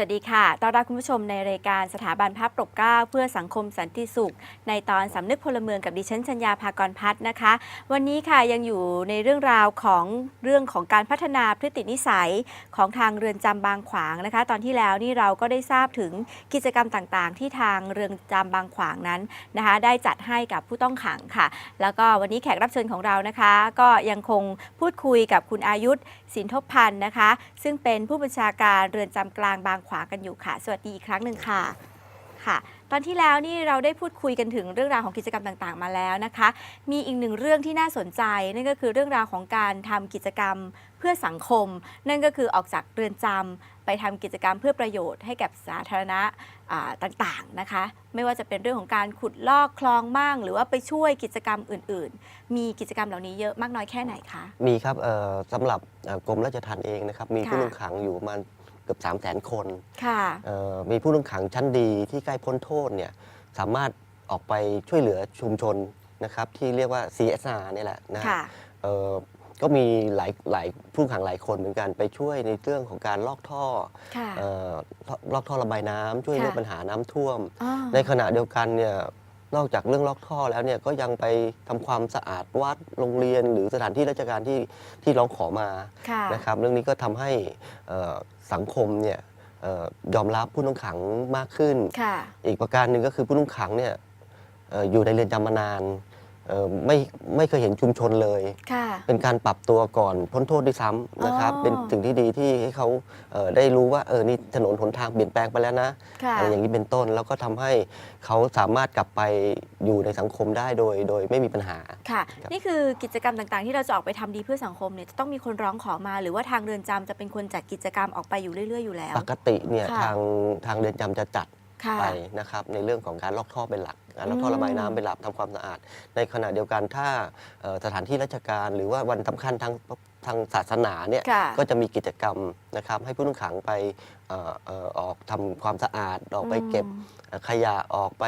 สวัสดีค่ะ ต้อนรับคุณผู้ชมในรายการสถาบันพระปกเก้าเพื่อสังคมสันติสุข ในตอนสำนึกพลเมืองกับดิฉันชัญญาภากรพัฒน์นะคะ วันนี้ค่ะยังอยู่ในเรื่องราวของเรื่องของการพัฒนาพฤตินิสัยของทางเรือนจำบางขวางนะคะ ตอนที่แล้วนี่เราก็ได้ทราบถึงกิจกรรมต่างๆ ที่ทางเรือนจำบางขวางนั้นนะคะ ได้จัดให้กับผู้ต้องขังค่ะ แล้วก็วันนี้แขกรับเชิญของเรานะคะ ก็ยังคงพูดคุยกับคุณอายุธสินทบพันธ์นะคะ ซึ่งเป็นผู้บัญชาการเรือนจำกลางบางขวางกันอยู่ค่ะ สวัสดีอีกครั้งหนึ่งค่ะค่ะ ตอนที่แล้วนี่เราได้พูดคุยกันถึงเรื่องราวของกิจกรรมต่างๆ มาแล้วนะคะ มีอีกหนึ่งเรื่องที่น่าสนใจ นั่นก็คือเรื่องราวของการทำกิจกรรมเพื่อสังคม นั่นก็คือออกจากเรือนจำไปทำกิจกรรมเพื่อประโยชน์ให้กับสาธารณะอ่าต่างๆนะคะ ไม่ว่าจะเป็นเรื่องของการขุดลอกคลองมั่งหรือว่าไปช่วยกิจกรรมอื่น ๆ มีกิจกรรมเหล่านี้เยอะมากน้อยแค่ไหนคะ มีครับเอ่อสำหรับเอ่อกรมราชทัณฑ์เองนะครับ มีค่ะผู้ต้องขังอยู่ประมาณเกือบ3 0 0 0 0 0 คนค่ะเอ่อมีผู้ต้องขังชั้นดีที่ใกล้พ้นโทษเนี่ยสามารถออกไปช่วยเหลือชุมชนนะครับที่เรียกว่า CSR นี่แหละนะค่ะ เอ่อก็มีหลายหลายผู้ต้องขังหลายคนเหมือนกันไปช่วยในเรื่องของการลอกท่อค่ะ เอ่อลอกท่อระบายน้ำช่วยค่ะเรื่องปัญหาน้ำท่วม อ๋อ ในขณะเดียวกันเนี่ยนอกจากเรื่องลอกท่อแล้วเนี่ยก็ยังไปทำความสะอาดวัดโรงเรียนหรือสถานที่ราชการที่ที่ร้องขอมาค่ะ นะครับ เรื่องนี้ก็ทำให้เอ่อ สังคมเนี่ยเอ่อยอมรับผู้ต้องขังมากขึ้นค่ะอีกประการหนึ่งก็คือผู้ต้องขังเนี่ยเอ่ออยู่ในเรือนจำมานานเอ่อ ไม่ไม่เคยเห็นชุมชนเลย ค่ะ เป็นการปรับตัวก่อนพ้นโทษด้วยซ้ำนะครับ อ๋อ เป็นสิ่งที่ดีที่ให้เขาเอ่อได้รู้ว่าเออนี่ถนนหนทางเปลี่ยนแปลงไปแล้วนะ ค่ะ อะไรอย่างนี้เป็นต้นแล้วก็ทำให้เขาสามารถกลับไปอยู่ในสังคมได้โดย โดยไม่มีปัญหา ค่ะครับนี่คือกิจกรรมต่างๆ ที่เราจะออกไปทำดีเพื่อสังคมเนี่ยจะต้องมีคนร้องขอมา หรือว่าทางเรือนจำจะเป็นคนจัดกิจกรรมออกไปอยู่เรื่อย ๆ อยู่แล้ว ปกติเนี่ยค่ะทางทางเรือนจำจะจัดค่ะ ไปนะครับในเรื่องของการลอกท่อเป็นหลักการลอกท่ออืมระบายน้ำเป็นหลักทำความสะอาด ในขณะเดียวกันถ้าเอ่อสถานที่ราชการหรือว่าวันสำคัญทางทางศาสนาเนี่ยค่ะก็จะมีกิจกรรมนะครับให้ผู้ต้องขังไปเอ่อเอ่อออกทำความสะอาด ออกไปเก็บอืมเอ่อขยะออกไป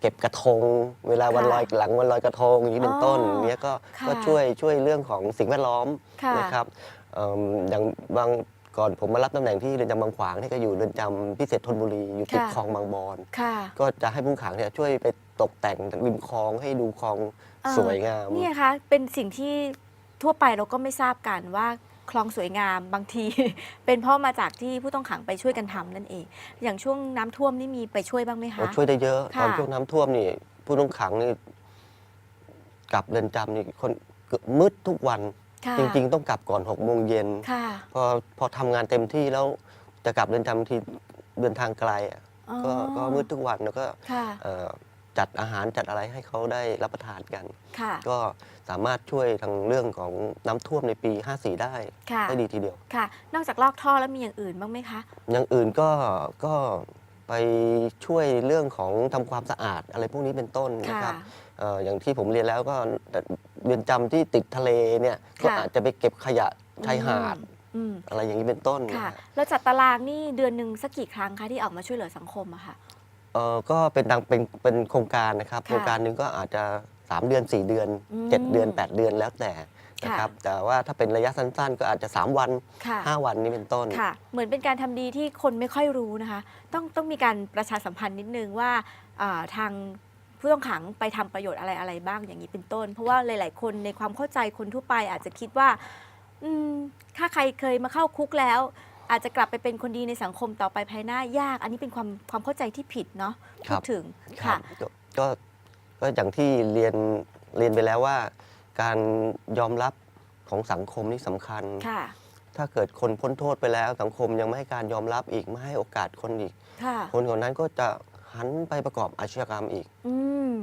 เก็บกระทง เวลาวันค่ะลอยหลังวันลอยกระทงอย่างนี้เป็นต้นอ๋ออย่างเนี้ยก็ค่ะก็ช่วยช่วยเรื่องของสิ่งแวดล้อมค่ะนะครับเอิ่มอย่างบาง ก่อนผมมารับตำแหน่งที่เรือนจำบางขวางเนี่ยก็อยู่เรือนจำพิเศษธนบุรีอยู่ติดค่ะ คลองบางบอน ค่ะ ก็จะให้ผู้ต้องขังเนี่ยช่วยไปตกแต่งริมคลองให้ดูคลองเออสวยงาม เนี่ยคะเป็นสิ่งที่ทั่วไปเราก็ไม่ทราบกันว่าคลองสวยงามบางที เป็นเพราะมาจากที่ผู้ต้องขังไปช่วยกันทำนั่นเอง อย่างช่วงน้ำท่วมนี่มีไปช่วยบ้างไหมคะ เราช่วยได้เยอะค่ะตอนช่วงน้ำท่วมนี่ผู้ต้องขังนี่กลับเรือนจำนี่คนเกือบมืดทุกวัน ค่ะจริง ๆ ต้องกลับก่อนหกโมงเย็นค่ะพอพอทำงานเต็มที่แล้วจะกลับเรือนจำทีเดินทางไกลอะอ๋อก็ก็มืดทุกวันแล้วก็ค่ะเอ่อจัดอาหารจัดอะไรให้เขาได้รับประทานกัน ค่ะก็สามารถช่วยทางเรื่องของน้ำท่วมในปี 54 ได้ค่ะได้ดีทีเดียว ค่ะ นอกจากลอกท่อแล้วมีอย่างอื่นบ้างไหมคะ อย่างอื่นก็ก็ไปช่วยเรื่องของทำความสะอาดอะไรพวกนี้เป็นต้นนะค่ะ ครับ เอ่ออย่างที่ผมเรียนแล้วก็เรือนจำที่ติดทะเลเนี่ยก็ค่ะ อาจจะไปเก็บขยะชายหาดอืมอะไรอย่างนี้เป็นต้นค่ะ นะฮะแล้วจัดตารางนี่เดือนหนึ่งสักกี่ครั้งคะที่ออกมาช่วยเหลือสังคมอะค่ะ เออก็เป็นดังเป็นเป็นโครงการนะครับ ค่ะโครงการหนึ่งก็อาจจะ 3 เดือน 4 เดือน อืม7 เดือน 8 เดือนแล้วแต่นะครับแต่ว่าถ้าเป็นระยะสั้นๆ ก็อาจจะ 3 วัน ค่ะ 5 วันนี้เป็นต้น ค่ะ เหมือนเป็นการทำดีที่คนไม่ค่อยรู้นะคะ ต้องต้องมีการประชาสัมพันธ์นิดนึงว่าอ่าทาง ผู้ต้องขังไปทำประโยชน์อะไรอะไรบ้างอย่างนี้เป็นต้น เพราะว่าหลาย ๆ คนในความเข้าใจคนทั่วไปอาจจะคิดว่าอืมถ้าใครเคยมาเข้าคุกแล้ว อาจจะกลับไปเป็นคนดีในสังคมต่อไปภายหน้ายาก อันนี้เป็นความความเข้าใจที่ผิดเนาะครัพูบดถึงคค่ะรับก็ก็ก็อย่างที่เรียนเรียนไปแล้วว่า การยอมรับของสังคมนี่สำคัญค่ะถ้าเกิดคนพ้นโทษไปแล้วสังคมยังไม่ให้การยอมรับอีกไม่ให้โอกาสคนอีกค่ะคนคนนั้นก็จะ หันไปประกอบอาชญากรรมอีก อืม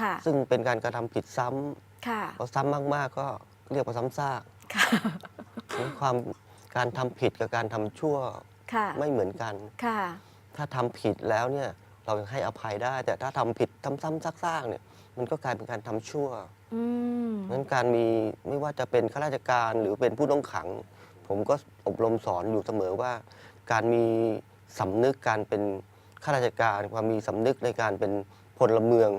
ค่ะ ซึ่งเป็นการกระทำผิดซ้ำค่ะ พอซ้ำมากๆ ก็เรียกว่าซ้ำซากค่ะ ความการทำผิดกับการทำชั่วค่ะ ไม่เหมือนกัน ค่ะ ถ้าทำผิดแล้วเนี่ยเรายังให้อภัยได้ แต่ถ้าทำผิดซ้ำๆซากๆเนี่ยมันก็กลายเป็นการทำชั่ว อืม นั้นการมีไม่ว่าจะเป็นข้าราชการหรือเป็นผู้ต้องขัง ผมก็อบรมสอนอยู่เสมอว่า การมีสำนึกการเป็น ข้าราชการความมีสำนึกในการเป็นพลเมือง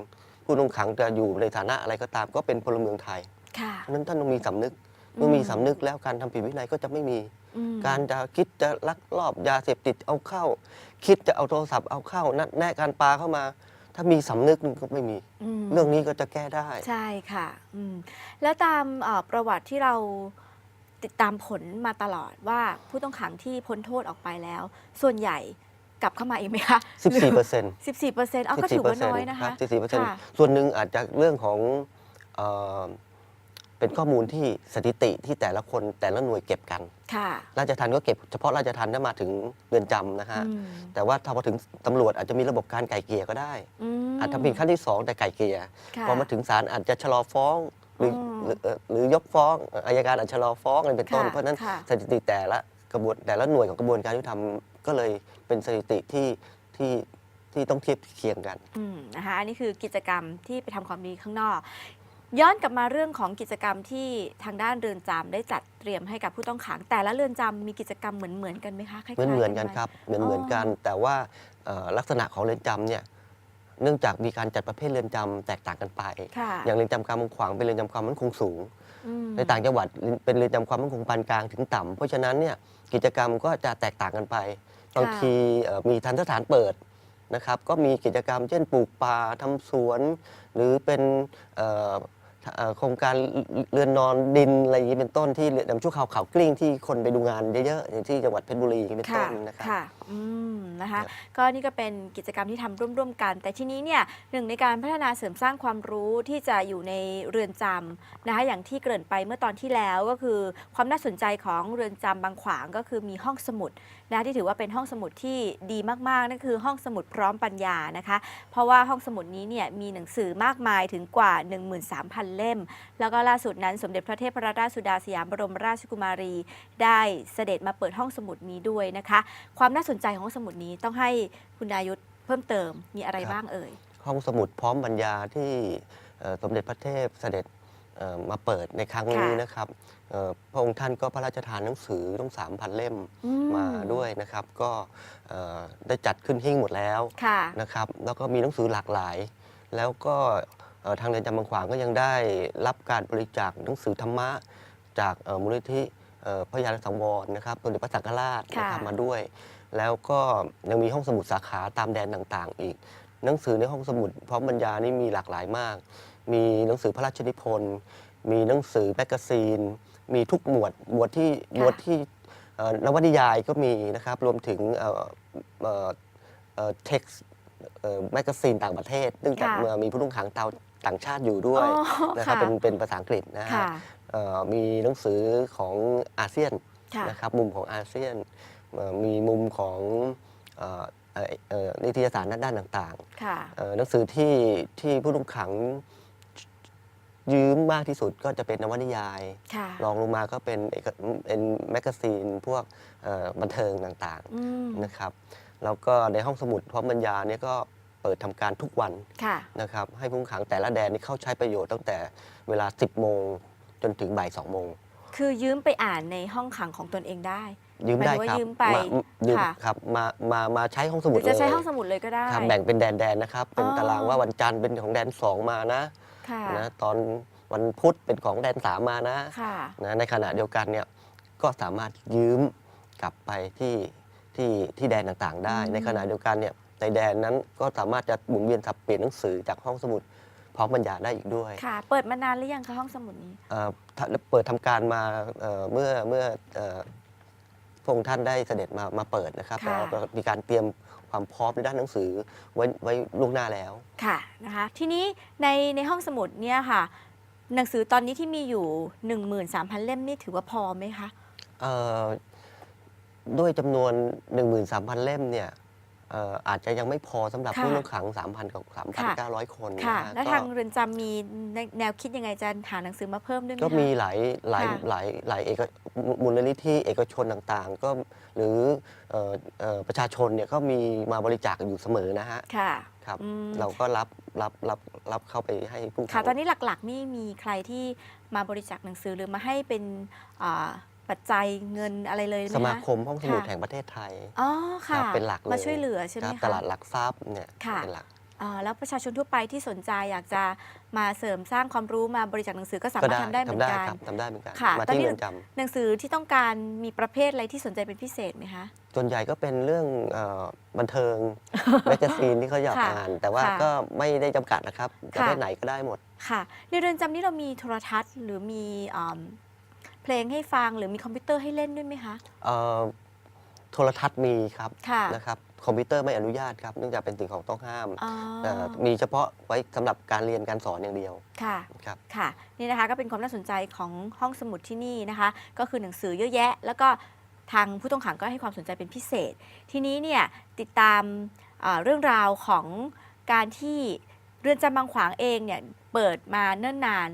ผู้ต้องขังจะอยู่ในฐานะอะไรก็ตามก็เป็นพลเมืองไทยค่ะเพราะฉะนั้นท่านต้องมีสำนึกเมื่อมีสำนึกแล้วการทำผิดวินัยก็จะไม่มีอืมการจะคิดจะลักลอบยาเสพติดเอาเข้า คิดจะเอาโทรศัพท์เอาเข้านัดแนะการปาเข้ามา ถ้ามีสำนึกมันก็ไม่มีมเรื่องนี้ก็จะแก้ได้ ใช่ค่ะอืมแล้วตามเอ่อประวัติที่เราติดตามผลมาตลอดว่าผู้ต้องขังที่พ้นโทษออกไปแล้ว ส่วนใหญ่ กลับเข้ามาอีกไหมคะ14เปอร์เซ็นต์14เปอร์เซ็นต์อ๋อก็ถือว่าน้อยนะคะ14เปอร์เซ็นต์ค่ะส่วนหนึ่งอาจจะเรื่องของเอ่อเป็นข้อมูลที่สถิติที่แต่ละคนแต่ละหน่วยเก็บกัน ค่ะ ราชทัณฑ์ก็เก็บเฉพาะราชทัณฑ์ถ้ามาถึงเรือนจำนะฮะ อืม แต่ว่าถ้าพอถึงตำรวจอาจจะมีระบบการไก่เกลี่ยก็ได้มอาจจะมีขั้นที่สองแต่ไก่เกลี่ย ค่ะ พอมาถึงศาลอาจจะชะลอฟ้อง หรืออืมหรือเอ่อหรือยกฟ้องเอ่ออายการอาจจะชะลอฟ้องอะไรเป็นต้น ค่ะเพราะฉะนั้นค่ะ สถิติแต่ละกระบวนแต่ละหน่วยของกระบวนการยุติธรรม ก็เลยเป็นสถิติที่ที่ที่ต้องเทียบเคียงกันอืมนะคะอันนี้คือกิจกรรมที่ไปทำความดีข้างนอก ย้อนกลับมาเรื่องของกิจกรรมที่ทางด้านเรือนจำได้จัดเตรียมให้กับผู้ต้องขัง แต่ละเรือนจำมีกิจกรรมเหมือนเหมือนๆกันไหมคะคล้ายๆเหมือนเหมือนกันไหครับเหมือนเหมือนกัน แต่ว่าเอ่อลักษณะของเรือนจำเนี่ยเนื่องจากมีการจัดประเภทเรือนจำแตกต่างกันไป ค่ะอย่างเรือนจำกลางบางขวางเป็นเรือนจำความมั่นคงสูง อืมในต่างจังหวัดเป็นเรือนจำความมั่นคงปานกลางถึงต่ำเพราะฉะนั้นเนี่ยกิจกรรมก็จะแตกต่างกันไป บางทีเอ่อมีทันสถานเปิดนะครับ ก็มีกิจกรรมเช่นปลูกป่าทำสวน หรือเป็นเอ่อเอ่อโครงการเรือนนอนดินอะไรอย่างนี้เป็นต้นที่เรือนจำชั่วคราวเขากลิ้งที่คนไปดูงานเยอะๆอย่างที่จังหวัดเพชรบุรีอย่างนี้เป็นค่ะต้นนะครับค่ะอืมนะคะครับก็นี่ก็เป็นกิจกรรมที่ทำร่วมๆกัน แต่ทีนี้เนี่ยหนึ่งในการพัฒนาเสริมสร้างความรู้ที่จะอยู่ในเรือนจำนะคะอย่างที่เกริ่นไปเมื่อตอนที่แล้วก็คือ ความน่าสนใจของเรือนจำบางขวางก็คือมีห้องสมุด นะคะที่ถือว่าเป็นห้องสมุดที่ดีมากๆนั่นคือห้องสมุดพร้อมปัญญานะคะ เพราะว่าห้องสมุดนี้เนี่ยมีหนังสือมากมายถึงกว่า 13,000 เล่ม แล้วก็ล่าสุดนั้นสมเด็จพระเทพรัตนราชสุดาสยามบรมราชกุมารี ได้เสด็จมาเปิดห้องสมุดนี้ด้วยนะคะ ความน่าสนใจของห้องสมุดนี้ต้องให้คุณนายุทธเพิ่มเติมมีอะไรรบ้างเอ่ย ห้องสมุดพร้อมบรรยาที่สมเด็จพระเทพเสด็จมาเปิดในครั้งนี้นะครับ พระองค์ท่านก็พระราชทานหนังสือต้องสามพันเล่มอืมาด้วยนะครับ ก็เอ่อได้จัดขึ้นหิ้งหมดแล้วค่ะนะครับ แล้วก็มีหนังสือหลากหลาย แล้วก็เอ่อทางเรือนจำบางขวางก็ยังได้รับการบริจาคหนังสือธรรมะจากเอ่อมูลนิธิเอ่อพระยาสังวรนะครับสมเด็จพระสังฆราชนะครับค่ะมาด้วย แล้วก็ยังมีห้องสมุดสาขาตามแดนต่างๆ อีก หนังสือในห้องสมุดพร้อมบรรยานี่มีหลากหลายมาก มีหนังสือพระราชนิพนธ์มีหนังสือแมกกาซีน มีทุกหมวดหมวดที่หมวดที่เอ่อนวนิยายก็มีนะครับ รวมถึงเอ่อเอ่อเอ่อเท็กซ์แมกกาซีนต่างประเทศเนื่องจากค่ะเมื่อมีผู้ต้องขังตาวต่างชาติอยู่ด้วยอ๋อนะครับค่ะเป็นเป็นภาษาอังกฤษนะฮะค่ะเอ่อมีหนังสือของอาเซียนค่ะนะครับมุมของอาเซียนเอ่อมีมุมของเอ่อเอ่อเอ่อนิตยสารด้านต่างค่ะๆเอ่อหนังสือที่ที่ผู้ต้องขัง ยืมมากที่สุดก็จะเป็นนวนิยายค่ะรองลงมาก็เป็นเอกเป็นแมกกาซีนพวกเอ่อบันเทิงต่างอืมๆนะครับ แล้วก็ในห้องสมุดพร้อมบรรยาเนี่ยก็เปิดทำการทุกวันค่ะ นะครับ ให้ผู้ต้องขังแต่ละแดนนี่เข้าใช้ประโยชน์ตั้งแต่เวลา 10 โมงจนถึงบ่าย2โมง คือยืมไปอ่านในห้องขังของตนเองได้ ยืมได้หมายถึงว่าครับยืมไปมายืมค่ะ ครับมามามาใช้ห้องสหมุรืดอเลยจะใช้ห้องสมุดเลยก็ได้ ครับแบ่งเป็นแดนแดนๆนะครับ เป็นอ๋อ ตารางว่าวันจันทร์เป็นของแดน 2 มานะค่ะ นะตอนวันพุธเป็นของแดน3มานะค่ะนะในขณะเดียวกันเนี่ยก็สามารถยืมกลับไปที่ที่ที่แดนต่างๆ ได้อืมในขณะเดียวกันเนี่ยในแดนนั้นก็สามารถจะหมุนเวียนสับเปลี่ยนหนังสือจากห้องสมุดพร้อมบรรยายได้อีกด้วย ค่ะ เปิดมานานหรือยังคะห้องสมุดนี้เอ่อถ้าเปิดทำการมาเอ่อเมื่อเมื่อเอ่อ พระองค์ท่านได้เสด็จมามาเปิดนะครับค่ะ แล้วก็มีการเตรียมความพร้อมในด้านหนังสือไว้ไว้ล่วงหน้าแล้ว ค่ะนะคะทีนี้ในในห้องสมุดเนี่ยค่ะ หนังสือตอนนี้ที่มีอยู่ 13,000 เล่มนี่ถือว่าพอไหมคะ เอ่อด้วยจำนวน 13,000 เล่มเนี่ย เอ่ออาจจะยังไม่พอสำหรับค่ะ ผู้ต้องขัง 3,000กับค่ะ3,900 คนนะค่ะ ฮะแล้วก็ทางเรือนจำมีแนวคิดยังไงจะหาหนังสือมาเพิ่มด้วยไหมก็คะ มีหลายหลายค่ะ หลายหลายเอกมูลนิธิเอกชนต่างๆ ก็หรือเอ่อเอ่อประชาชนเนี่ยก็มีมาบริจาคอยู่เสมอนะฮะค่ะครับอืมเราก็รับรับรับรับเข้าไปให้ผู้ค่ะ ขัง ตอนนี้หลักๆนี่มีใครที่มาบริจาคหนังสือหรือมาให้เป็นอ่า ปัจจัยเงินอะไรเลยไหมสคะมาคมห้องสมุดค่ะ แห่งประเทศไทยอ๋อครัค่ะบเป็นหลักเลยมาช่วยเหลือใช่ไหมครับคะ ตลาดหลักทรัพย์เนี่ยค่ะ เป็นหลัก อ่าแล้วประชาชนทั่วไปที่สนใจอยากจะมาเสริมสร้างความรู้มาบริจาคหนังสือก็สาก็มารถทำได้เหมือนกัน ครับทำได้เหมือนกัน ค่ะมาตอนที่นี้ เรือนจำหนังสือที่ต้องการมีประเภทอะไรที่สนใจเป็นพิเศษไหมคะส่วนใหญ่ก็เป็นเรื่องเอ่อบันเทิง แมกกาซีนที่เขาอยากค่ะอ่าน แต่ว่าค่ะก็ไม่ได้จำกัดนะครับประค่ะเภทไหนก็ได้หมด ค่ะ ในเรือนจำนี้เรามีโทรทัศน์หรือมีอ่า เพลงให้ฟังหรือมีคอมพิวเตอร์ให้เล่นด้วยไหมคะ เอ่อโทรทัศน์มีครับค่ะนะครับคอมพิวเตอร์ไม่อนุญาตครับเนื่องจากเป็นสิ่งของต้องห้ามอ๋อเอ่อมีเฉพาะไว้สำหรับการเรียนการสอนอย่างเดียวค่ะ ครับ ค่ะ นี่นะคะก็เป็นความน่าสนใจของห้องสมุดที่นี่นะคะ ก็คือหนังสือเยอะแยะ แล้วก็ทางผู้ต้องขังก็ให้ความสนใจเป็นพิเศษ ทีนี้เนี่ยติดตามเอ่อเรื่องราวของการที่เรือนจำบางขวางเองเนี่ยเปิดมาเนิ่นนาน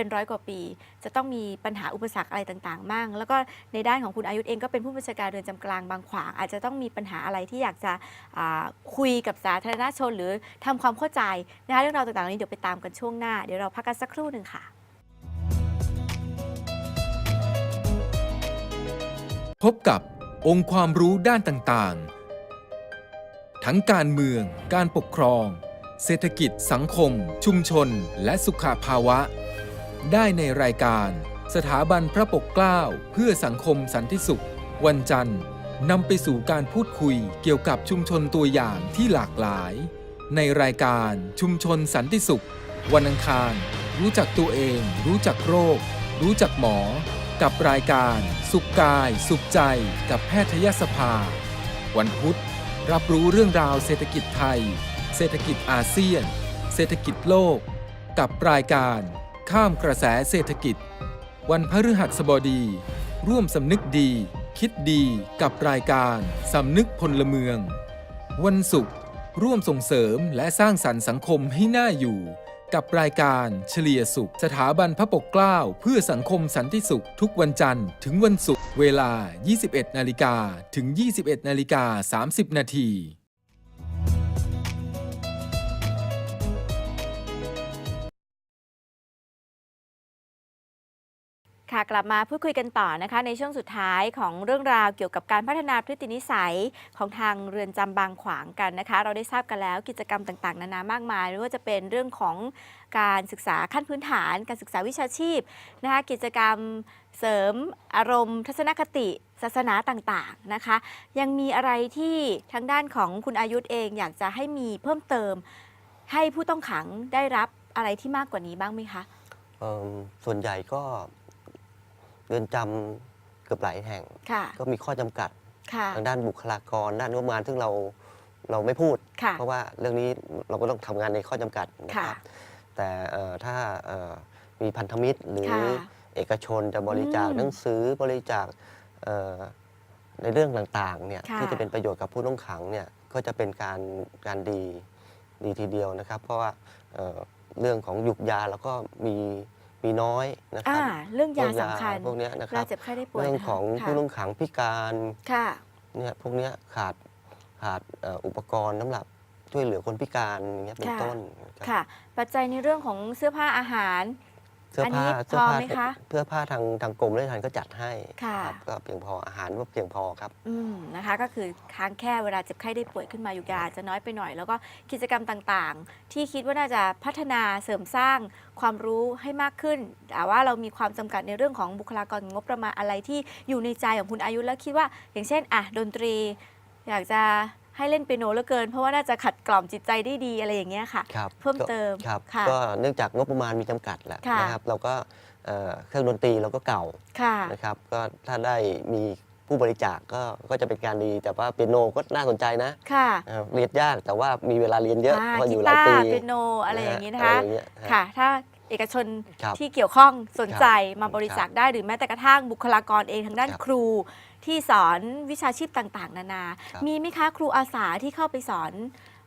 เป็นร้อยกว่าปี จะต้องมีปัญหาอุปสรรคอะไรต่างๆมั่งแล้วก็ในด้านของคุณอายุธเองก็เป็นผู้บัญชาการเรือนจำกลางบางขวาง อาจจะต้องมีปัญหาอะไรที่อยากจะคุยกับสาธารณชน หรือทำความเข้าใจนะคะเรื่องราวต่างๆเหล่านี้เดี๋ยวไปตามกันช่วงหน้า เดี๋ยวเราพักกันสักครู่หนึ่งค่ะ พบกับองค์ความรู้ด้านต่างๆ ทั้งการเมือง การปกครอง เศรษฐกิจสังคม ชุมชน และสุขภาวะ ได้ในรายการ สถาบันพระปกเกล้าเพื่อสังคมสันติสุข วันจันทร์นำไปสู่การพูดคุยเกี่ยวกับชุมชนตัวอย่างที่หลากหลาย ในรายการชุมชนสันติสุข วันอังคาร รู้จักตัวเอง รู้จักโรค รู้จักหมอ กับรายการ สุขกาย สุขใจ กับแพทยสภา วันพุธ รับรู้เรื่องราวเศรษฐกิจไทย เศรษฐกิจอาเซียน เศรษฐกิจโลก กับรายการ ข้ามกระแสเศรษฐกิจ วันพฤหัสบดี ร่วมสำนึกดี คิดดีกับรายการสำนึกพลเมือง วันศุกร์ร่วมส่งเสริมและสร้างสรรค์สังคมให้น่าอยู่ กับรายการเฉลี่ยสุข สถาบันพระปกเกล้าเพื่อสังคมสันติสุขทุกวันจันทร์ถึงวันศุกร์เวลา 21 นาฬิกาถึง 21 นาฬิกา 30 นาที ค่ะกลับมาพูดคุยกันต่อนะคะ ในช่วงสุดท้ายของเรื่องราวเกี่ยวกับการพัฒนาพฤตินิสัยของทางเรือนจำบางขวางกันนะคะ เราได้ทราบกันแล้วกิจกรรมต่างๆ นานามากมายไม่ว่าจะเป็นเรื่องของการศึกษาขั้นพื้นฐาน การศึกษาวิชาชีพนะคะกิจกรรมเสริมอารมณ์ ทัศนคติศาสนาต่างๆนะคะ ยังมีอะไรที่ทางด้านของคุณอายุธเองอยากจะให้มีเพิ่มเติม ให้ผู้ต้องขังได้รับอะไรที่มากกว่านี้บ้างไหมคะ เอิ่มส่วนใหญ่ก็ เรือนจำเกือบหลายแห่ง ค่ะ ก็มีข้อจำกัดค่ะ ทางด้านบุคลากร ด้านงบประมาณซึ่งเราเราไม่พูด ค่ะ เพราะว่าเรื่องนี้เราก็ต้องทำงานในข้อจำกัดนะค่ะ ครับ แต่เอ่อถ้าเอ่อมีพันธมิตรหรือค่ะ เอกชนจะบริจาคอืมหนังสือบริจาคเอ่อในเรื่องต่างๆเนี่ยค่ะ ที่จะเป็นประโยชน์กับผู้ต้องขังเนี่ยก็จะเป็นการการดีดีทีเดียวนะครับ เพราะว่าเอ่อเรื่องของหยุกยาแล้วก็มี มีน้อยนะคอ่ารับเรื่องยาพวกสำคัญพวกเนี้ยนะคเวรัลาบเจ็บไข้ได้ป่วยเรื่องนะคะของค่ะผู้ต้องขังพิการค่ะ เนี่ยพวกเนี้ยขาดขาดเอ่ออุปกรณ์สำหรับช่วยเหลือคนพิการอย่างเงี้ยเป็นค่ะ ต้นนะครับ ค่ะ ปัจจัยในเรื่องของเสื้อผ้าอาหาร เสื้อผ้าอันนี้เสื้อผ้าพอไหมคะ เสื้อผ้าทางทางกรมราชทัณฑ์ก็จัดให้ค่ะ ครับก็เพียงพออาหารก็เพียงพอครับ อืมนะคะ ก็คือค้างแค่เวลาเจ็บไข้ได้ป่วยขึ้นมาอยู่ยาจะน้อยไปหน่อย แล้วก็กิจกรรมต่างๆ ที่คิดว่าน่าจะพัฒนาเสริมสร้างความรู้ให้มากขึ้น แต่ว่าเรามีความจำกัดในเรื่องของบุคลากรงบประมาณอะไรที่อยู่ในใจของคุณอายุแล้วคิดว่า อย่างเช่น อะดนตรี อยากจะ ให้เล่นเปียโนเหลือเกิน เพราะว่าน่าจะขัดกล่อมจิตใจได้ดีอะไรอย่างเงี้ยค่ะ ครับเพิ่มเติมก็ครับค่ะก็เนื่องจากงบประมาณมีจำกัดแหละค่ะ นะครับเราก็เอ่อเครื่องดนตรีเราก็เก่าค่ะ นะครับก็ถ้าได้มีผู้บริจาคก็ก็จะเป็นการดีแต่ว่าเปียโนก็น่าสนใจนะค่ะเอ่อเรียนยากแต่ว่ามีเวลาเรียนเยอะอ่าเพราะอกียู่หลายตาปีร์เปียโนอะไรอย่างนี้นะคะ อไรอย่างเงี้ยฮค่ะ ถ้าเอกชนครับ ที่เกี่ยวข้องสนใจครับมาบริจาคได้หรือแม้แต่กระทั่งบุคลากรเองทางด้านครับ ครู ที่สอนวิชาชีพต่างๆ นานา ครับ มีไหมคะครูอาสาที่เข้าไปสอน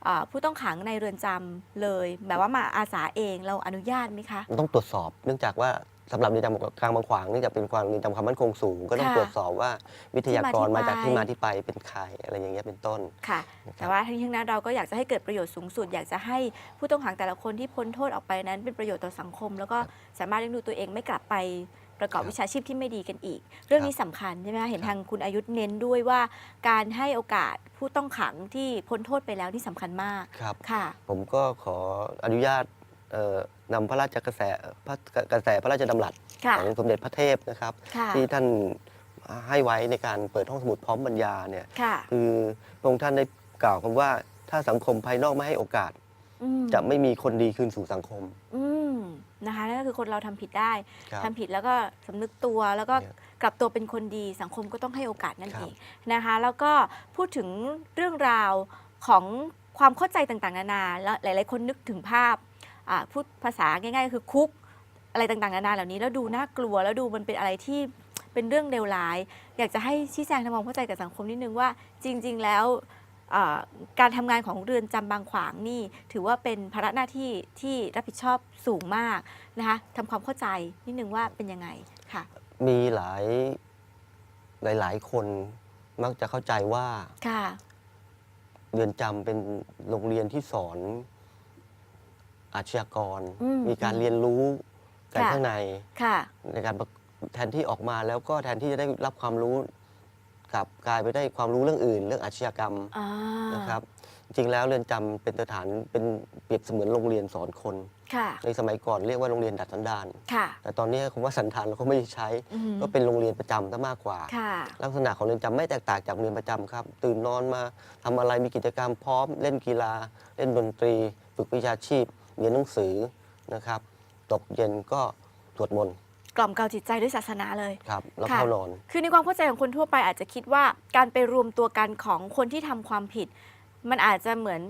เออผู้ต้องขังในเรือนจำเลยแบบว่ามาอาสาเองเราอนุญาตไหมคะ มันต้องตรวจสอบ เนื่องจากว่าสำหรับเรือนจำกลางบางขวางเนื่องจากเป็นความเรือนจำความมั่นคงสูง ก็ต้องค่ะตรวจสอบว่าวิทยากรที่มาที่มาจากไปที่มาที่ไปเป็นใครอะไรอย่างเงี้ยเป็นต้น ค่ะนะครับ แต่ว่าทั้งนี้ทั้งนั้นเราก็อยากจะให้เกิดประโยชน์สูงสุด อยากจะให้ผู้ต้องขังแต่ละคนที่พ้นโทษออกไปนั้น เป็นประโยชน์ต่อสังคม แล้วก็สามารถเลี้ยงดูตัวเองไม่กลับไป ประกอบครับวิชาชีพที่ไม่ดีกันอีก เรื่องนี้สำคัญใช่ไหมคะเห็นทางคุณอายุธเน้นด้วยว่า การให้โอกาสผู้ต้องขังที่พ้นโทษไปแล้วที่สำคัญมากครับค่ะ ผมก็ขออนุญาตเอ่อนำพระราชกระแสพระกระแสพระราชดำรัสค่ะของสมเด็จพระเทพนะครับค่ะที่ท่านให้ไว้ในการเปิดห้องสมุดพร้อมบรรยาเนี่ยค่ะคือพระองค์ท่านได้กล่าวคำว่าถ้าสังคมภายนอกไม่ให้โอกาสอืมจะไม่มีคนดีคืนสู่สังคมอืม นะคะนั่นก็คือคนเราทำผิดได้ ครับทำผิดแล้วก็สำนึกตัวแล้วก็เนี่ยกลับตัวเป็นคนดีสังคมก็ต้องให้โอกาสนั่นครับ เองนะคะ แล้วก็พูดถึงเรื่องราวของความเข้าใจต่างๆ นานาแล้วหลาย ๆ คนนึกถึงภาพอ่าพูดภาษาง่ายๆก็คือคุกอะไรต่างๆ นานาเหล่านี้แล้วดูน่ากลัวแล้วดูมันเป็นอะไรที่เป็นเรื่องเลวร้าย อยากจะให้ชี้แจงทำความเข้าใจกับสังคมนิดนึงว่าจริง ๆ แล้วอ่า การทำงานของเรือนจำบางขวางนี่ ถือว่าเป็นภาระหน้าที่ที่รับผิดชอบสูงมากนะคะทำความเข้าใจนิดนึงว่าเป็นยังไงค่ะ มีหลายหลายๆคนมักจะเข้าใจว่าค่ะ เรือนจำเป็นโรงเรียนที่สอน อาชญากร อืมมีการเรียนรู้กันค่ะ ข้างใน ค่ะ ในการประแทนที่ออกมาแล้วก็แทนที่จะได้รับความรู้ กลับกลายไปได้ความรู้เรื่องอื่น เรื่องอาชญากรรมอ่านะครับ จริงแล้วเรือนจำเป็นสถานเป็นเปรียบเสมือนโรงเรียนสอนคน ค่ะ ในสมัยก่อนเรียกว่าโรงเรียนดัดสันดาน ค่ะ แต่ตอนนี้คำว่าสันดานเราก็ไม่ได้ใช้ อือหือก็เป็นโรงเรียนประจำซะมากกว่า ค่ะ ลักษณะของเรือนจำไม่แตกต่างจากโรงเรียนประจำครับ ตื่นนอนมาทำอะไรมีกิจกรรมพร้อม เล่นกีฬา เล่นดนตรี ฝึกวิชาชีพ เรียนหนังสือนะครับ ตกเย็นก็สวดมนต์ กล่อมเกลาจิตใจด้วยศาสนาเลย ครับ แล้วค่ะ เข้านอน คือในความเข้าใจของคนทั่วไปอาจจะคิดว่าการไปรวมตัวกันของคนที่ทำความผิด มันอาจจะเหมือน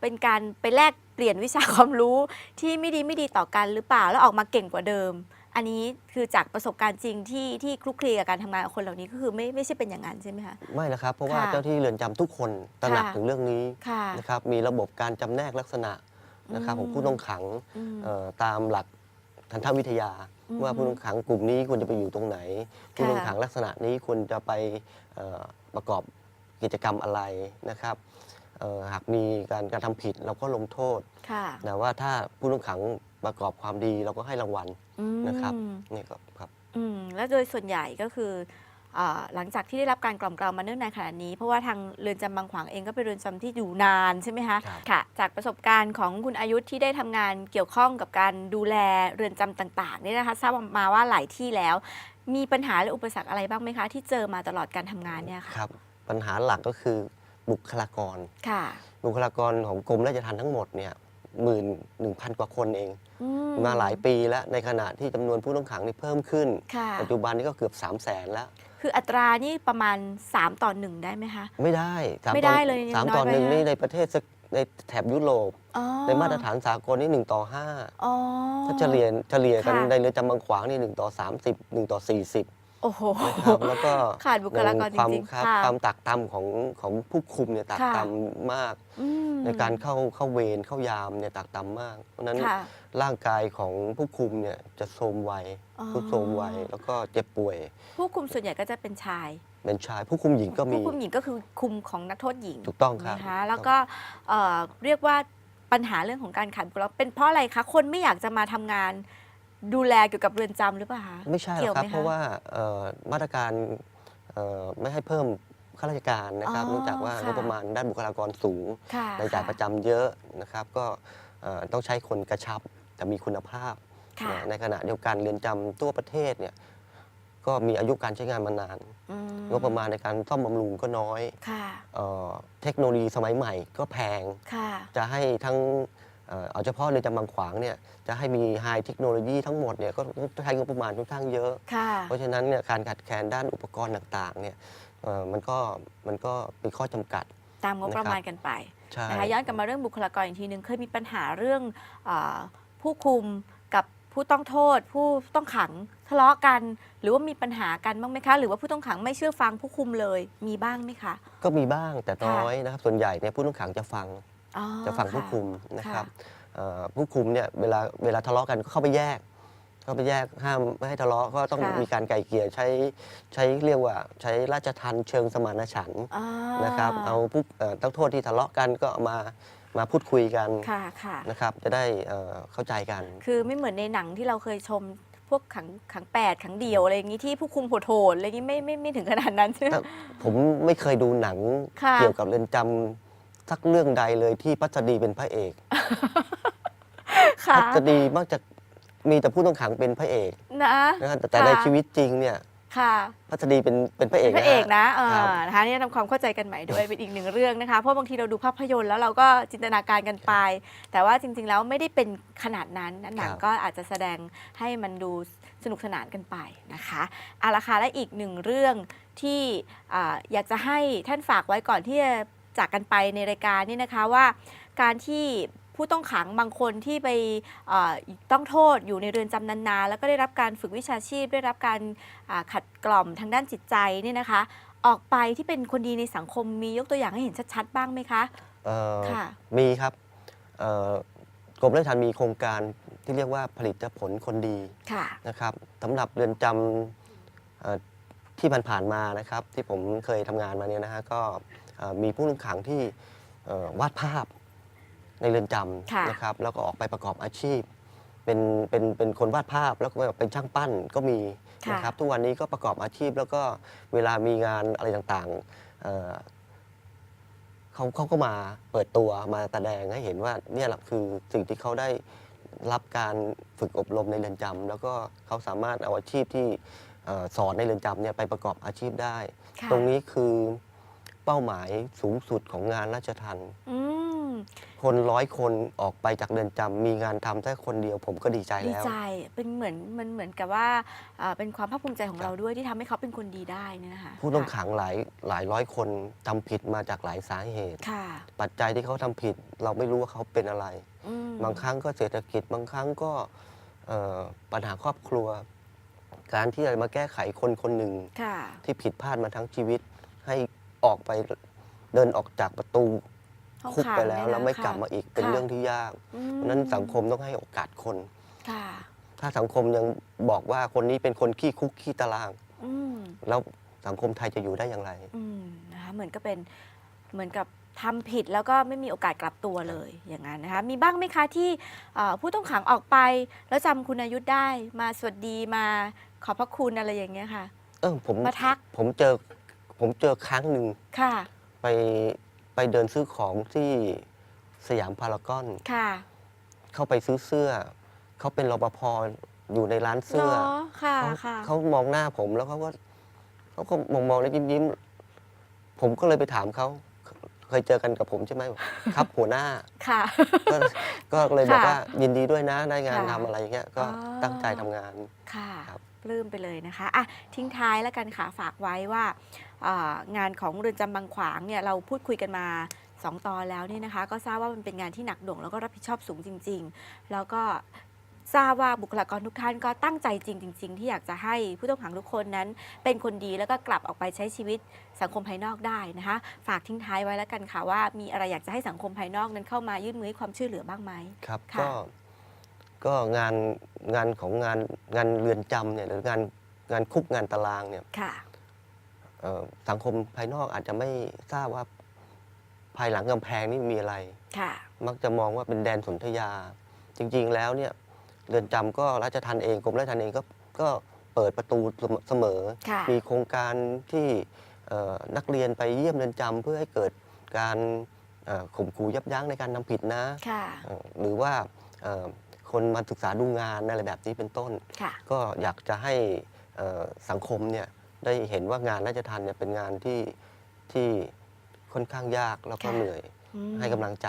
เป็นการไปแลกเปลี่ยนวิชาความรู้ที่ไม่ดีไม่ดีต่อกันหรือเปล่าแล้วออกมาเก่งกว่าเดิม อันนี้คือจากประสบการณ์จริงที่ที่คลุกคลีกับการทำงานของคนเหล่านี้ก็คือไม่ไม่ใช่เป็นอย่างนั้นใช่ไหมคะ ไม่นะครับ เพราะว่าค่ะเจ้าที่เรือนจำทุกคนตระหนักค่ะ ถึงเรื่องนี้ค่ะ นะครับ มีระบบการจำแนกลักษณะนะครับอืมของผู้ต้องขังอืม เอ่อตามหลักทันตวิทยาอืม ว่าผู้ต้องขังกลุ่มนี้ควรจะไปอยู่ตรงไหน ผู้ต้องขังลักษณะนี้ควรจะไปเอ่อประกอบกิจกรรมอะไรนะครับเอ่อหากมีการการทำผิดเราก็ลงโทษค่ะแต่ว่าถ้าผู้ต้องขังประกอบความดีเราก็ให้รางวัลอืมนะครับนี่ก็ครับอืมแล้วโดยส่วนใหญ่ก็คืออ่า หลังจากที่ได้รับการกล่อมเกลามาเนิ่นนานขนาดนี้ เพราะว่าทางเรือนจำบางขวางเองก็เป็นเรือนจำที่อยู่นานใช่ไหมคะครับค่ะ จากประสบการณ์ของคุณอายุทที่ได้ทำงานเกี่ยวข้องกับการดูแลเรือนจำต่างๆเนี่ยนะคะทราบมาว่าหลายที่แล้ว มีปัญหาหรืออุปสรรคอะไรบ้างไหมคะ ที่เจอมาตลอดการทำงานเนี่ยค่ะครับปัญหาหลักก็คือบุคลากรค่ะ บุคลากรของกรมราชทัณฑ์ทั้งหมดเนี่ยหมื่นหนึ่งพันกว่าคนเองอืมาหลายปีแล้วในขณะที่จำนวนผู้ต้องขังนี่เพิ่มขึ้นค่ะปัจจุบันนี้ก็เกือบ3 0 0แสนแล้ว คืออัตรานี่ประมาณ 3 ต่อหนึ่งได้ไหมคะ ไม่ได้สาไม่ต่อได้เลยสามน้อยต่อไปหนึ่งนะ นี่ในประเทศสักในแถบยุโรป อ๋อในมาตรฐานสากลนี่1ต่ออ๋อ5ถ้าเฉลี่ยเฉลี่ยกันค่ะ ในเรือนจำบางขวางนี่1ต่อ30 1ต่อ40 โอ้โห นะครับแล้วก็ขาดบุคลากรจความริงๆครับค่ะความตักตำของของผู้คุมเนี่ยตักค่ะ ตำมาก อืมในการเข้าเข้าเวรเข้ายามเนี่ยตักตำมาก เพราะฉะนั้นค่ะ ร่างกายของผู้คุมเนี่ยจะโทรมไวอ๋อทุดโทรมไวแล้วก็เจ็บป่วย ผู้คุมส่วนใหญ่ก็จะเป็นชาย เป็นชาย ผู้คุมหญิงก็มีผู้คุมหญิงก็คือคุมของนักโทษหญิงถูกต้องครับนะคะแล้วก็เอ่อเรียกว่าปัญหาเรื่องของการขาดบุคลากรเป็นเพราะอะไรคะ คนไม่อยากจะมาทำงาน ดูแลเกี่ยวกับเรือนจำหรือเปล่าคะไม่ใช่หรเกี่อยกวครับไหมคะเพราะว่าเอ่อมาตรการเอ่อไม่ให้เพิ่มข้าราชการนะครับอ๋อเนื่องจากว่าค่ะงบประมาณด้านบุคลากรสูงค่ะรายจ่ายประจำเยอะนะครับ ก็เอ่อต้องใช้คนกระชับแต่มีคุณภาพ ค่ะนะในขณะเดียวกันเรือนจำทั่วประเทศเนี่ยก็มีอายุการใช้งานมานาน อืมงบประมาณในการซ่อมบำรุงก็น้อยค่ะ เอ่อเทคโนโลยีสมัยใหม่ก็แพง ค่ะ จะให้ทั้ง เอ่อเอาเฉพาะเรือนจำบางขวางเนี่ยจะให้มีไฮเทคโนโลยีทั้งหมดเนี่ยก็ต้องใช้งบประมาณค่อนข้างเยอะ ค่ะ เพราะฉะนั้นเนี่ยการขาดแคลนด้านอุปกรณ์ต่างๆเนี่ยเอ่อมันก็มันก็เป็นข้อจำกัด ตามงบประมาณกันไปใช่ นะคะย้อนกลับมาเรื่องบุคลากรอีกทีหนึ่งเคยมีปัญหาเรื่องเออผู้คุมกับผู้ต้องโทษ ผู้ต้องขังทะเลาะกัน หรือว่ามีปัญหากันบ้างไหมคะ หรือว่าผู้ต้องขังไม่เชื่อฟังผู้คุมเลยมีบ้างไหมคะ ก็มีบ้างแต่ค่ะน้อยนะครับ ส่วนใหญ่เนี่ยผู้ต้องขังจะฟังอ๋อ จะฟังผู้ะคุมนะครับค่ะเอ่อผู้คุมเนี่ยเวลาเวลาทะเลาะกันก็เข้าไปแยก เข้าไปแยกห้ามไม่ให้ทะเลาะก็ต้องค่ะมีการไกล่เกลี่ยใช้ใช้เรียกว่าใช้ราชทันเชิงสมานฉันท์อ๋อนะครับเอาผู้เอ่อต้องโทษที่ทะเลาะกันก็เอามามาพูดคุยกันค่ะค่ะนะครับ จะได้เอ่อเข้าใจกัน คือไม่เหมือนในหนังที่เราเคยชมพวกขังขังแปดขังเดียวอะไรอย่างนี้ที่ผู้คุมโหดๆอะไรอย่างนี้ไม่ไม่ไม่ถึงขนาดนั้นใช่ไหมแต่ผมไม่เคยดูหนังค่ะเกี่ยวกับเรือนจำ สักเรื่องใดเลยที่พัสดีเป็นพระเอก ค่ะพัสดีมักจะมีแต่ผู้ต้องขังเป็นพระเอกนะนะครับแต่แต่ค่ะในชีวิตจริงเนี่ยค่ะพัสดีเป็นเป็นพระเอกพระเอกนะเอคอรับนะคะนี่ทำความเข้าใจกันใหม่ด้วยเป็นอีกหนึ่งเรื่องนะคะ เพราะบางทีเราดูภาพยนตร์แล้วเราก็จินตนาการกันไป แต่ว่าจริง ๆ แล้วไม่ได้เป็นขนาดนั้นนะหนังก็อาจจะแสดงให้มันดูสนุกสนานกันไปนะคะเอาละค่ะและอีกหนึ่งเรื่องที่อ่าอยากจะให้ท่านฝากไว้ก่อนที่จะ จากกันไปในรายการนี่นะคะว่า การที่ผู้ต้องขังบางคนที่ไปเอ่อต้องโทษอยู่ในเรือนจำนานๆ แล้วก็ได้รับการฝึกวิชาชีพ ได้รับการอ่าขัดกล่อมทางด้านจิตใจเนี่ยนะคะ ออกไปที่เป็นคนดีในสังคมมียกตัวอย่างให้เห็นชัดๆ บ้างไหมคะเอ่อค่ะมีครับเอ่อกรมราชทัณฑ์มีโครงการที่เรียกว่าผลิตผลคนดีค่ะนะครับสำหรับเรือนจำเอ่อที่ผ่านๆมานะครับ ที่ผมเคยทำงานมาเนี่ยนะฮะก็เอ่อ มีผู้ต้องขังที่เอ่อวาดภาพในเรือนจค่ะำนะครับแล้วก็ออกไปประกอบอาชีพ เป็นเป็นเป็นคนวาดภาพแล้วก็เป็นช่างปั้นก็มีค่ะนะครับ ทุกวันนี้ก็ประกอบอาชีพแล้วก็เวลามีงานอะไรต่างๆเอ่อเขาเขาก็มาเปิดตัวมาแสดงให้เห็นว่าเนี่ยแหละคือสิ่งที่เขาได้รับการฝึกอบรมในเรือนจำแล้วก็เขาสามารถเอาอาชีพที่เอ่อสอนในเรือนจำเนี่ยไปประกอบอาชีพได้ค่ะตรงนี้คือ เป้าหมายสูงสุดของงานราชทันอืมคนร้อยคนออกไปจากเรือนจำมีงานทำแค่คนเดียวผมก็ดีใจดีแล้ว ใจเป็นเหมือนมันเหมือนกับว่าอ่าเป็นความภาคภูมิใจของเราด้วยที่ทำให้เขาเป็นคนดีได้เนี่ยนะคะผู้ต้องขังหลายหลายร้อยคนทำผิดมาจากหลายสาเหตุ ค่ะปัจจัยที่เขาทำผิด เราไม่รู้ว่าเขาเป็นอะไร อืมบางครั้งก็เศรษฐกิจบางครั้งก็เอ่อปัญหาครอบครัว การที่จะมาแก้ไขคนคนหนึ่ง ค่ะ ที่ผิดพลาดมาทั้งชีวิตให้ ออกไปเดินออกจากประตูห้องคุกขังไปแล้วเนี่ยนะแล้วไม่ค่ะกลับมาอีกเป็นค่ะ เรื่องที่ยากอืเพราะฉะนั้นสังคมต้องให้โอกาสคน ค่ะถ้าสังคมยังบอกว่าคนนี้เป็นคนขี้คุกขี้ตาราง อืมแล้วสังคมไทยจะอยู่ได้อย่างไร อืมนะคะเหมือนก็เป็นเหมือนกับทำผิดแล้วก็ไม่มีโอกาสกลับตัวเลยอย่างนั้นนะคะมีบ้างไหมคะที่เอ่อผู้ต้องขังออกไป แล้วจำคุณอายุธได้มาสวัสดีมาขอบพระคุณอะไรอย่างเงี้ยค่ะ เออผมมาทัก ผมเจอ ผมเจอครั้งหนึ่งค่ะ ไปไปเดินซื้อของที่สยามพารากอน ค่ะ เข้าไปซื้อเสื้อ เขาเป็นรปภอยู่ในร้านเสื้อหรค่ะเขาค่ะ เขามองหน้าผมแล้วเขาก็เขาก็มองมองแล้วยิ้มยิ้มผมก็เลยไปถามเขาเคยเจอกันกับผมใช่ไหมบอก ครับหัวหน้า ค่ะ ก็ก็เลยบอกค่ะว่ายินดีด้วยนะได้งานค่ะทำอะไรอย่างเงี้ยก็อ๋อ ตั้งใจทำงาน ค่ะครับ ปลื้มไปเลยนะคะอะทิ้งท้ายแล้วกันค่ะฝากไว้ว่าเอ่อ งานของเรือนจำบางขวางเนี่ยเราพูดคุยกันมา2ตอนแล้วเนี่ยนะคะ ก็ทราบว่ามันเป็นงานที่หนักหน่วงแล้วก็รับผิดชอบสูงจริง ๆ แล้วก็ทราบว่าบุคลากรทุกท่านก็ตั้งใจจริงจริงๆ ที่อยากจะให้ผู้ต้องขังทุกคนนั้น เป็นคนดีแล้วก็กลับออกไปใช้ชีวิตสังคมภายนอกได้นะคะ ฝากทิ้งท้ายไว้แล้วกันค่ะว่ามีอะไรอยากจะให้สังคมภายนอกนั้นเข้ามายื่นมือให้ความช่วยเหลือบ้างไหมครับค่ะก็ก็งานงานของงานงานเรือนจำเนี่ยหรืองานงานคุกงานตารางเนี่ยค่ะเอ่อ สังคมภายนอกอาจจะไม่ทราบว่าภายหลังกำแพงนี่มีอะไร ค่ะ มักจะมองว่าเป็นแดนสนธยา จริงๆแล้วเนี่ยเรือนจำก็ราชทัณฑ์เองกรมราชทัณฑ์เองก็ก็เปิดประตูเสมอ ค่ะ มีโครงการที่เอ่อนักเรียนไปเยี่ยมเรือนจำเพื่อให้เกิดการเอ่อข่มขู่ยับยั้งในการทำผิดนะค่ะ เอ่อหรือว่าเอ่อคนมาศึกษาดูงานอะไรแบบนี้เป็นต้น ค่ะ ก็อยากจะให้เอ่อสังคมเนี่ย ได้เห็นว่างานราชทัณฑ์เนี่ยเป็นงานที่ที่ค่อนข้างยากแล้วก็ค่ะเหนื่อยอืมให้กำลังใจ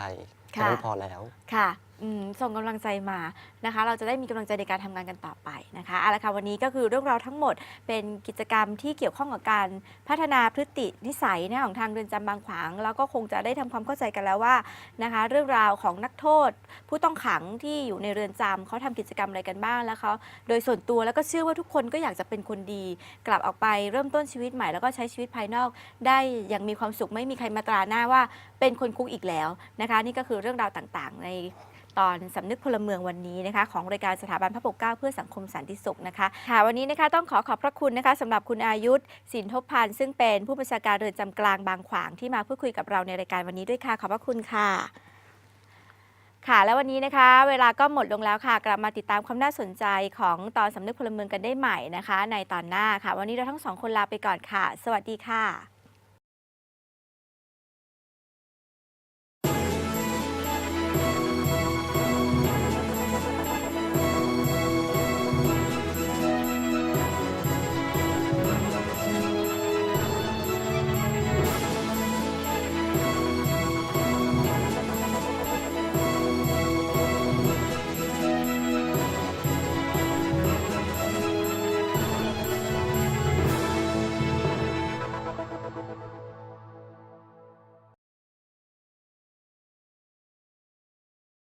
ค่ะแค่นั้นพอแล้วค่ะ อืมส่งกำลังใจมานะคะ เราจะได้มีกำลังใจในการทำงานกันต่อไปนะคะเอาละค่ะวันนี้ก็คือเรื่องราวทั้งหมดเป็นกิจกรรมที่เกี่ยวข้องกับการพัฒนาพฤตินิสัยนะของทางเรือนจำบางขวาง แล้วก็คงจะได้ทำความเข้าใจกันแล้วว่านะคะ เรื่องราวของนักโทษ ผู้ต้องขังที่อยู่ในเรือนจำเขาทำกิจกรรมอะไรกันบ้างแล้วเขาโดยส่วนตัวแล้วก็เชื่อว่าทุกคนก็อยากจะเป็นคนดี กลับออกไปเริ่มต้นชีวิตใหม่แล้วก็ใช้ชีวิตภายนอก ได้อย่างมีความสุขไม่มีใครมาตราหน้าว่าเป็นคนคุกอีกแล้วนะคะ นี่ก็คือเรื่องราวต่างๆ ใน ตอนสำนึกพลเมืองวันนี้นะคะของรายการสถาบันพระปกเกล้าเพื่อสังคมสันติสุขนะคะค่ะวันนี้นะคะต้องขอขอบพระคุณนะคะสำหรับคุณอายุธสินทบพันธ์ซึ่งเป็นผู้บัญชาการเรือนจำกลางบางขวางที่มาพูดคุยกับเราในรายการวันนี้ด้วยค่ะ ขอบพระคุณค่ะค่ะ แล้ววันนี้นะคะ เวลาก็หมดลงแล้วค่ะ กลับมาติดตามความน่าสนใจของตอนสำนึกพลเมืองกันได้ใหม่นะคะ ในตอนหน้าค่ะ วันนี้เราทั้งสองคนลาไปก่อนค่ะ สวัสดีค่ะ